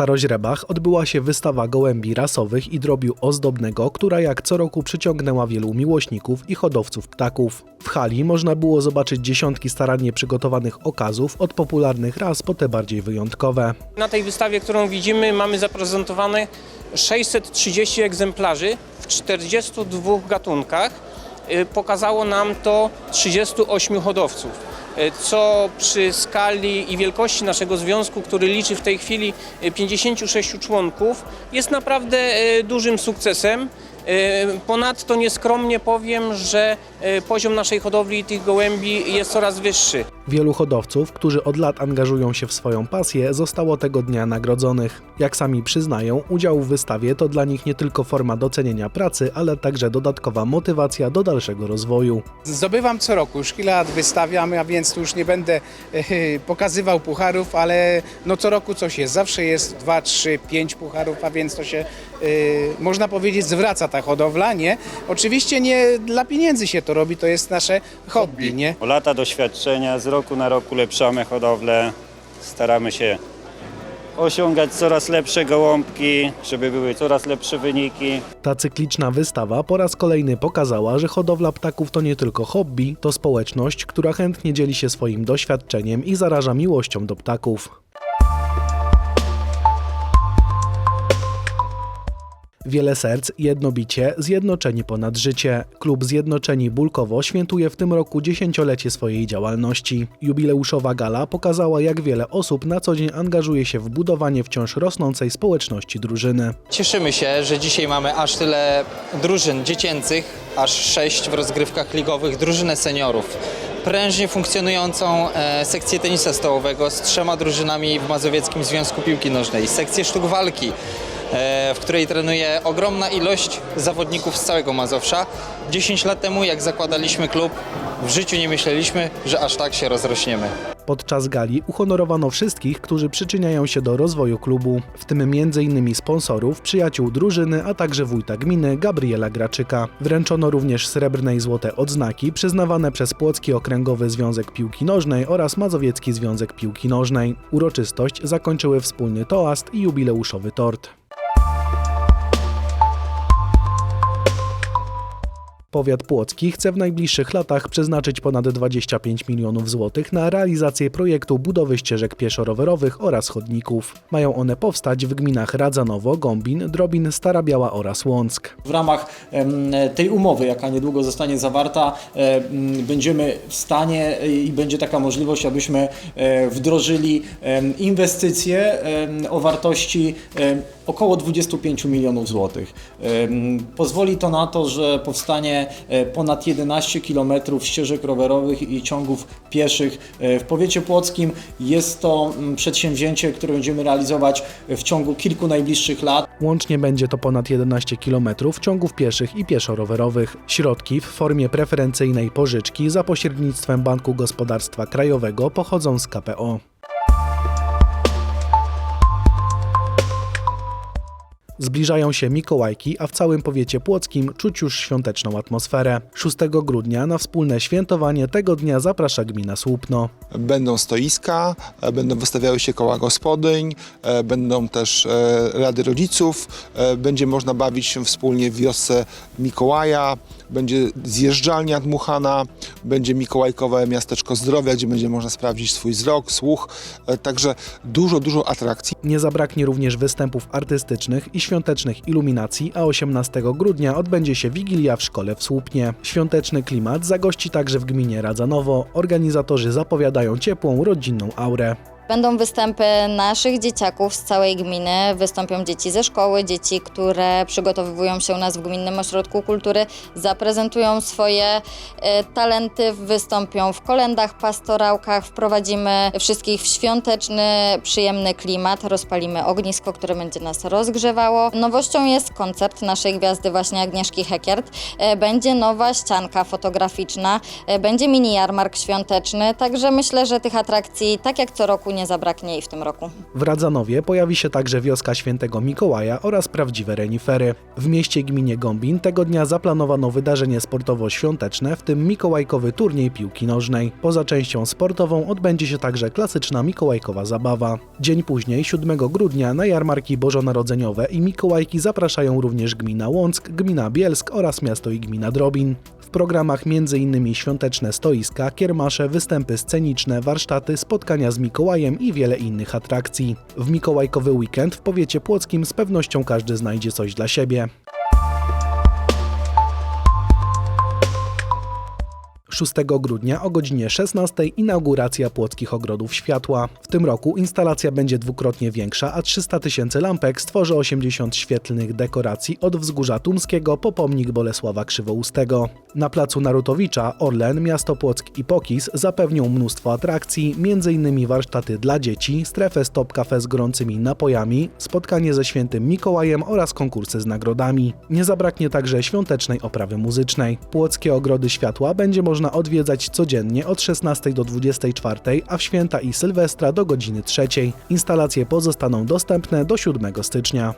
Staroźrebach odbyła się wystawa gołębi rasowych i drobiu ozdobnego, która jak co roku przyciągnęła wielu miłośników i hodowców ptaków. W hali można było zobaczyć dziesiątki starannie przygotowanych okazów od popularnych ras po te bardziej wyjątkowe. Na tej wystawie, którą widzimy, mamy zaprezentowane 630 egzemplarzy w 42 gatunkach. Y, Pokazało nam to 38 hodowców, co przy skali i wielkości naszego związku, który liczy w tej chwili y, 56 członków, jest naprawdę y, dużym sukcesem. Ponadto nieskromnie powiem, że poziom naszej hodowli tych gołębi jest coraz wyższy. Wielu hodowców, którzy od lat angażują się w swoją pasję, zostało tego dnia nagrodzonych. Jak sami przyznają, udział w wystawie to dla nich nie tylko forma docenienia pracy, ale także dodatkowa motywacja do dalszego rozwoju. Zdobywam co roku, już kilka lat wystawiam, a więc tu już nie będę e, pokazywał pucharów, ale no co roku coś jest. Zawsze jest dwa, trzy, pięć pucharów, a więc to się, e, można powiedzieć, zwraca ta hodowla, nie? Oczywiście nie dla pieniędzy się to robi, to jest nasze hobby, nie? Lata doświadczenia, z roku na roku ulepszamy hodowlę, staramy się osiągać coraz lepsze gołąbki, żeby były coraz lepsze wyniki. Ta cykliczna wystawa po raz kolejny pokazała, że hodowla ptaków to nie tylko hobby, to społeczność, która chętnie dzieli się swoim doświadczeniem i zaraża miłością do ptaków. Wiele serc, jedno bicie, zjednoczeni ponad życie. Klub Zjednoczeni Bulkowo świętuje w tym roku dziesięciolecie swojej działalności. Jubileuszowa gala pokazała, jak wiele osób na co dzień angażuje się w budowanie wciąż rosnącej społeczności drużyny. Cieszymy się, że dzisiaj mamy aż tyle drużyn dziecięcych, aż sześć w rozgrywkach ligowych, drużynę seniorów, prężnie funkcjonującą e, sekcję tenisa stołowego z trzema drużynami w Mazowieckim Związku Piłki Nożnej, sekcję sztuk walki, w której trenuje ogromna ilość zawodników z całego Mazowsza. 10 lat temu, jak zakładaliśmy klub, w życiu nie myśleliśmy, że aż tak się rozrośniemy. Podczas gali uhonorowano wszystkich, którzy przyczyniają się do rozwoju klubu, w tym m.in. sponsorów, przyjaciół drużyny, a także wójta gminy Gabriela Graczyka. Wręczono również srebrne i złote odznaki przyznawane przez Płocki Okręgowy Związek Piłki Nożnej oraz Mazowiecki Związek Piłki Nożnej. Uroczystość zakończyły wspólny toast i jubileuszowy tort. Powiat Płocki chce w najbliższych latach przeznaczyć ponad 25 milionów złotych na realizację projektu budowy ścieżek pieszo-rowerowych oraz chodników. Mają one powstać w gminach Radzanowo, Gombin, Drobin, Stara Biała oraz Łąck. W ramach tej umowy, jaka niedługo zostanie zawarta, em, będziemy w stanie e, i będzie taka możliwość, abyśmy e, wdrożyli inwestycje o wartości około 25 milionów złotych. Pozwoli to na to, że powstanie e, ponad 11 km ścieżek rowerowych i ciągów pieszych e, w powiecie płockim. Jest to mm, przedsięwzięcie, które będziemy realizować w ciągu kilku najbliższych lat. Łącznie będzie to ponad 11 km ciągów pieszych i pieszo-rowerowych. Środki w formie preferencyjnej pożyczki za pośrednictwem Banku Gospodarstwa Krajowego pochodzą z KPO. Zbliżają się Mikołajki, a w całym powiecie płockim czuć już świąteczną atmosferę. 6 grudnia na wspólne świętowanie tego dnia zaprasza gmina Słupno. Będą stoiska, e, będą wystawiały się koła gospodyń, e, będą też e, rady rodziców, będzie można bawić się wspólnie w wiosce Mikołaja, będzie zjeżdżalnia dmuchana, będzie Mikołajkowe Miasteczko Zdrowia, gdzie będzie można sprawdzić swój wzrok, słuch, e, także dużo, dużo atrakcji. Nie zabraknie również występów artystycznych i świątecznych iluminacji, a 18 grudnia odbędzie się Wigilia w szkole w Słupnie. Świąteczny klimat zagości także w gminie Radzanowo. Organizatorzy zapowiadają ciepłą, rodzinną aurę. Będą występy naszych dzieciaków z całej gminy. Wystąpią dzieci ze szkoły, dzieci, które przygotowują się u nas w Gminnym Ośrodku Kultury, zaprezentują swoje e, talenty, wystąpią w kolendach, pastorałkach, wprowadzimy wszystkich w świąteczny, przyjemny klimat, rozpalimy ognisko, które będzie nas rozgrzewało. Nowością jest koncert naszej gwiazdy właśnie Agnieszki Hekiert. E, Będzie nowa ścianka fotograficzna, e, będzie mini jarmark świąteczny, także myślę, że tych atrakcji tak jak co roku nie nie zabraknie i w tym roku. W Radzanowie pojawi się także wioska Świętego Mikołaja oraz prawdziwe renifery. W mieście gminie Gombin tego dnia zaplanowano wydarzenie sportowo-świąteczne, w tym mikołajkowy turniej piłki nożnej. Poza częścią sportową odbędzie się także klasyczna mikołajkowa zabawa. Dzień później, 7 grudnia, na jarmarki bożonarodzeniowe i mikołajki zapraszają również gmina Łąck, gmina Bielsk oraz miasto i gmina Drobin. W programach m.in. świąteczne stoiska, kiermasze, występy sceniczne, warsztaty, spotkania z Mikołajem i wiele innych atrakcji. W mikołajkowy weekend w powiecie płockim z pewnością każdy znajdzie coś dla siebie. 6 grudnia o godzinie 16 inauguracja Płockich Ogrodów Światła. W tym roku instalacja będzie dwukrotnie większa, a 300 tysięcy lampek stworzy 80 świetlnych dekoracji od wzgórza Tumskiego po pomnik Bolesława Krzywoustego. Na placu Narutowicza Orlen, Miasto Płock i Pokis zapewnią mnóstwo atrakcji, m.in. warsztaty dla dzieci, strefę stop cafe z gorącymi napojami, spotkanie ze świętym Mikołajem oraz konkursy z nagrodami. Nie zabraknie także świątecznej oprawy muzycznej. Płockie Ogrody Światła będzie odwiedzać codziennie od 16 do 24, a w święta i Sylwestra do godziny 3. Instalacje pozostaną dostępne do 7 stycznia.